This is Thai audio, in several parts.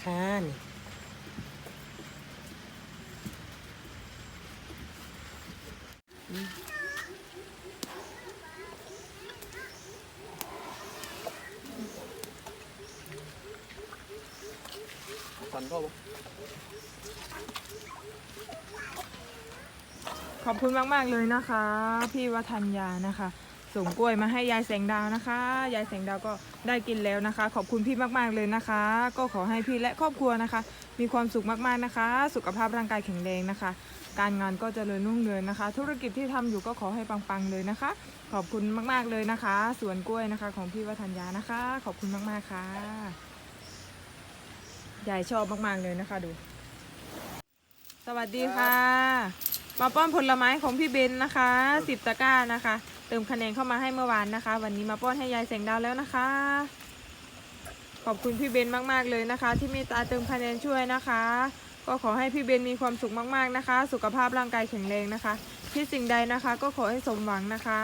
นะคะนี่สันก็ขอบคุณมาก ๆ เลยนะคะ พี่วัฒนยานะคะ ส่งกล้วยมาให้ยายแสงดาวนะคะ ยายแสงดาวก็ได้กินแล้วนะคะ ขอบคุณพี่มาก ๆเลยนะคะ ก็ขอให้พี่และครอบครัวนะคะ มีความสุขมากๆนะคะ สุขภาพร่างกายแข็งแรงนะคะ การงานก็จเจริญรุ่งเรืองนะคะ ธุรกิจที่ทำอยู่ก็ขอให้ปังๆเลยนะคะ ขอบคุณมากๆเลยนะคะ สวนกล้วยนะคะ ของพี่วัฒนยานะคะ ขอบคุณมากๆค่ะยายชอบมากๆเลยนะคะดู สวัสดีค่ะ มาป้อนผลไม้ของพี่เบนนะคะสิบตะกร้านะคะ เติมคะแนนเข้ามาให้เมื่อวานนะคะ วันนี้มาป้อนให้ยายแสงดาวแล้วนะคะ ขอบคุณพี่เบนมากๆเลยนะคะ ที่เมตตาเติมคะแนนช่วยนะคะ ก็ขอให้พี่เบนมีความสุขมากๆนะคะ สุขภาพร่างกายแข็งแรงนะคะที่สิ่งใดนะคะ ก็ขอให้สมหวังนะคะ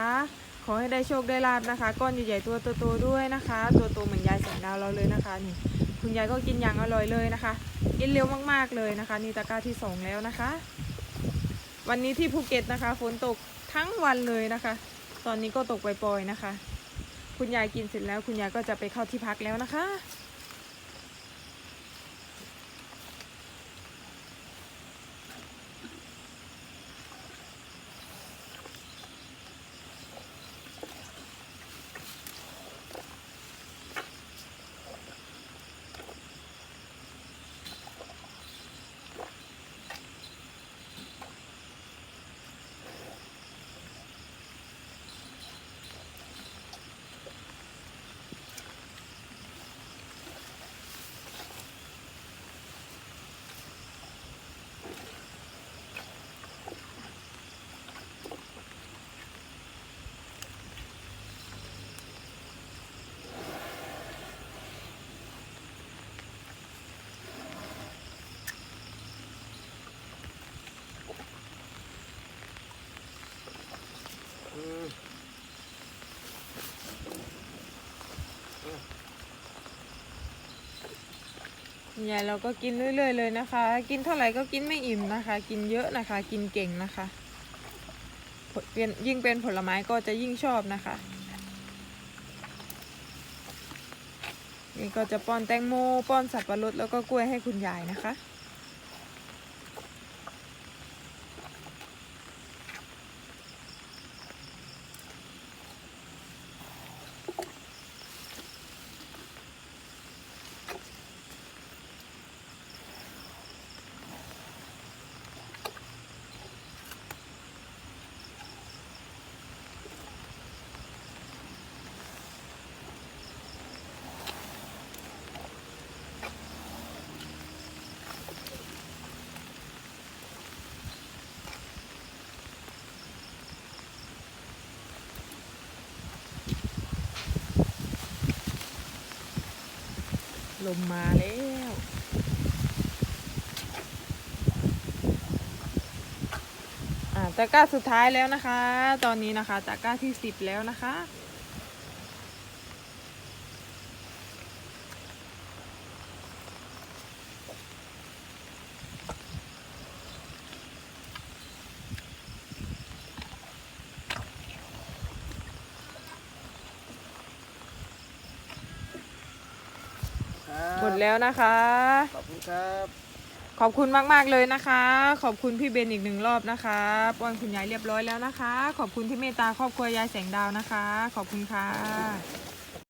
ขอให้ได้โชคได้ลาบนะคะ ก้อนใหญ่ๆตัวโตๆด้วยนะคะ ตัวโตเหมือนยายแสงดาวเราเลยนะคะนี่คุณยายก็กินอย่างอร่อยเลยนะคะ กินเร็วมากๆเลยนะคะนี่ตะกร้าที่สองแล้วนะคะ วันนี้ที่ภูเก็ตนะคะฝนตกทั้งวันเลยนะคะ ตอนนี้ก็ตกปล่อยๆนะคะ คุณยายกินเสร็จแล้ว คุณยายก็จะไปเข้าที่พักแล้วนะคะ คุณยายเราก็กินเรื่อยๆเลยนะคะ กินเท่าไหร่ก็กินไม่อิ่มนะคะ กินเยอะนะคะ กินเก่งนะคะเป็นยิ่งเป็นผลไม้ก็จะยิ่งชอบนะคะ นี่ก็จะป้อนแตงโมป้อนสับปะรดแล้วก็กล้วยให้คุณยายนะคะ ลมมาแล้วอ่าตะกร้าสุดท้ายแล้วนะคะ ตอนนี้นะคะตะกร้าที่สิบแล้วนะคะ ครับ หมด แล้วนะคะ ขอบคุณครับ ขอบคุณมาก ๆ เลยนะคะ ขอบคุณพี่เบนอีกหนึ่งรอบนะคะป้อนคุณยายเรียบร้อยแล้วนะคะ ขอบคุณที่เมตตาครอบครัวยายแสงดาวนะคะ ขอบคุณค่ะ